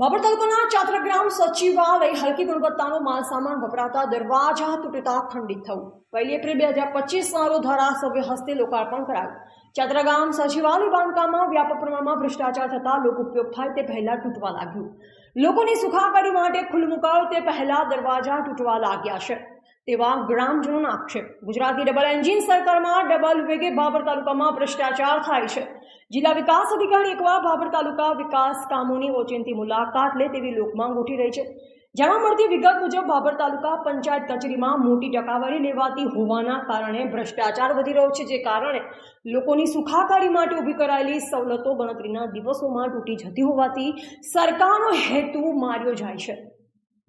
બાબર તાલુકાના ચાત્રગ્રામ સચિવાલય હલકી ગુણવત્તાનો માલ સામાન વપરાતા દરવાજા તૂટતા ખંડિત થયું પહેલી એપ્રિલ બે હજાર પચીસના રોજ ધારાસભ્ય હસ્તે લોકાર્પણ કરાયું. ચાત્રગ્રામ સચિવાલય બાંધકામમાં વ્યાપક પ્રમાણમાં ભ્રષ્ટાચાર થતા લોક ઉપયોગ થાય તે પહેલા તૂટવા લાગ્યું. લોકોની સુખાકારી માટે ખુલ્લું મુકાવ તે પહેલા દરવાજા તૂટવા લાગ્યા છે. તેવા ગ્રામજનોનો આક્ષેપ. ગુજરાતી ડબલ એન્જિન સરકારમાં ડબલ વેગે બાબર તાલુકામાં ભ્રષ્ટાચાર થાય છે. જિલ્લા વિકાસ અધિકારી એકવાર બાબર તાલુકા વિકાસ કામોની ઓચિંતી મુલાકાત લે તેવી લોકમાંગ ઉઠી રહી છે. જાણવા મળતી વિગત મુજબ બાબર તાલુકા પંચાયત કચેરીમાં મોટી ટકાવારી લેવાતી હોવાના કારણે ભ્રષ્ટાચાર વધી રહ્યો છે, જે કારણે લોકોની સુખાકારી માટે ઊભી કરાયેલી સવલતો ગણતરીના દિવસોમાં તૂટી જતી હોવાથી સરકારનો હેતુ માર્યો જાય છે.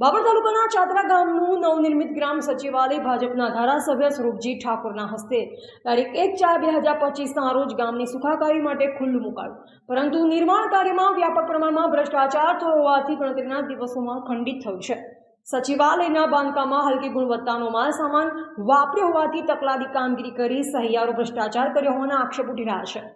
બાબર તાલુકાના ચાદરા ગામનું નવનિર્મિત ગ્રામ સચિવાલય ભાજપના ધારાસભ્ય સ્વરૂપજી ઠાકોરના હસ્તે તારીખ એક ચાર બે હજાર પચીસના રોજ ગામની સુખાકારી માટે ખુલ્લું મુકાયું. પરંતુ નિર્માણ કાર્યમાં વ્યાપક પ્રમાણમાં ભ્રષ્ટાચાર થયો હોવાથી ગણતરીના દિવસોમાં ખંડિત થયું છે. સચિવાલયના બાંધકામમાં હલકી ગુણવત્તાનો માલ સામાન વાપર્યો હોવાથી તકલાદી કામગીરી કરી સહિયારો ભ્રષ્ટાચાર કર્યો હોવાના આક્ષેપ ઉઠી રહ્યા છે.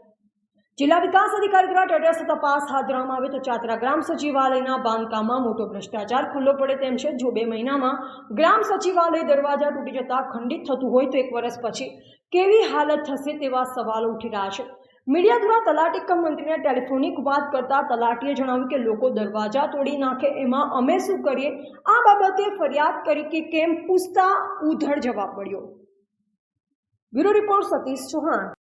જિલ્લા વિકાસ અધિકારી દ્વારા તટસ્થ તપાસ હાથ ધરવામાં આવે તો ચાત્રા ગ્રામ સચિવાલયના બાંધકામમાં મોટો ભ્રષ્ટાચાર ખુલ્લો પડે તેમ છે. જો બે મહિનામાં ગ્રામ સચિવાલય દરવાજા તૂટી જતા ખંડિત થતું હોય તો એક વર્ષ પછી કેવી હાલત થશે તેવા સવાલો ઉઠી રહ્યા છે. મીડિયા દ્વારા તલાટી કમ મંત્રીને ટેલિફોનિક વાત કરતા તલાટીએ જણાવ્યું કે લોકો દરવાજા તોડી નાખે એમાં અમે શું કરીએ? આ બાબતે ફરિયાદ કરી કે કેમ પૂછતા ઉધડ જવાબ મળ્યો. Bureau report Satish Chauhan.